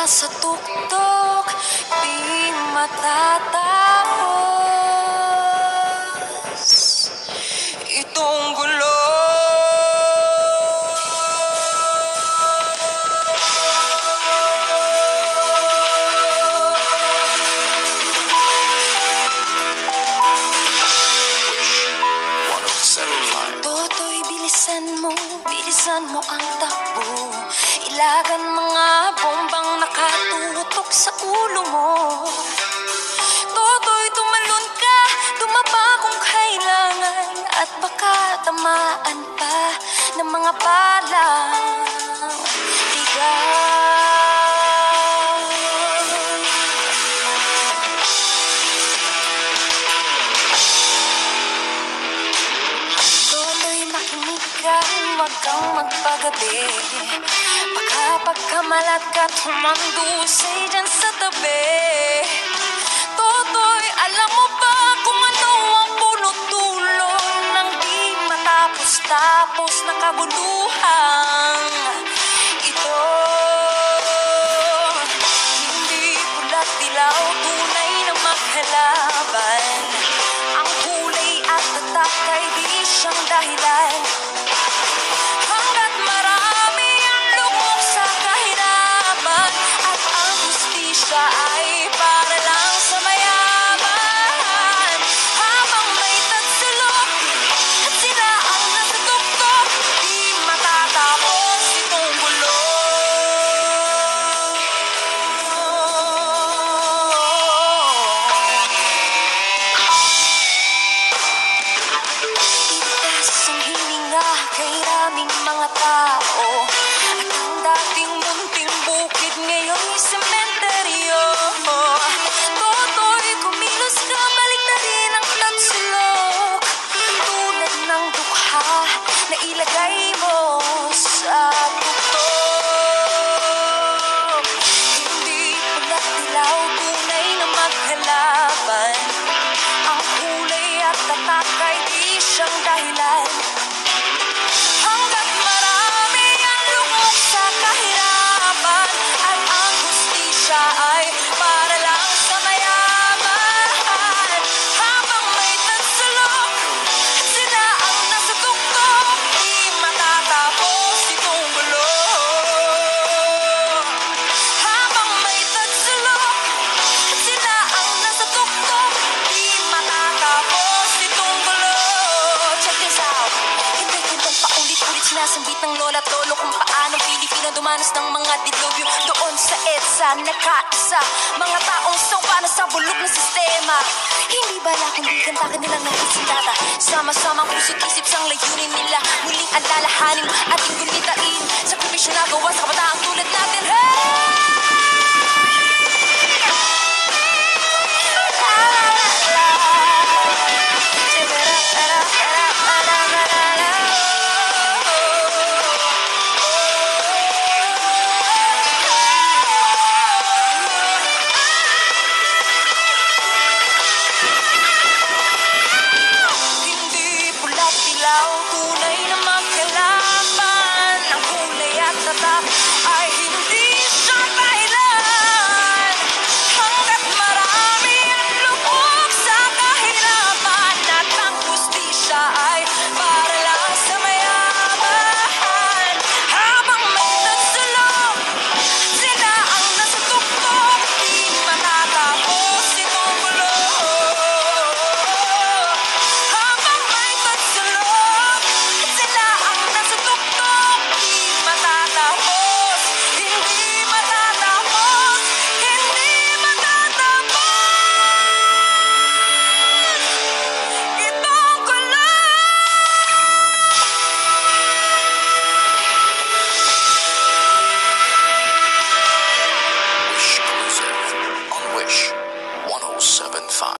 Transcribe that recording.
nasa tuktok Di matatapos Itong gulo. Toto'y bilisan mo, bilisan mo ang takbo. Ilagan nakatutok sa ulo mo. Toto'y tumalon ka, tumapa kung kailangan At baka tamaan pa ng mga balang huwag kang magpagabi. Baka pagkamalat ka't humandusay dyan sa tabi. Totoy, alam mo ba kung ano ang puno-tulo Ng di matapos-tapos na kabuluhang Ito Hindi pula't dilaw, tunay na maghalaban. Ang kulay at tatak ay di siyang dahilan mga tao sinasambit ng lola at lolo Kung paano Pilipino dumanas ng mga dilubyo Doon sa EDSA. Nakaisa Mga taong sawa na sa bulok na sistema. Hindi bala kundi kanta kanilang nagsisindata Sama-samang puso't isip sang layunin nila. Muling alalahanin ating gulitain Sa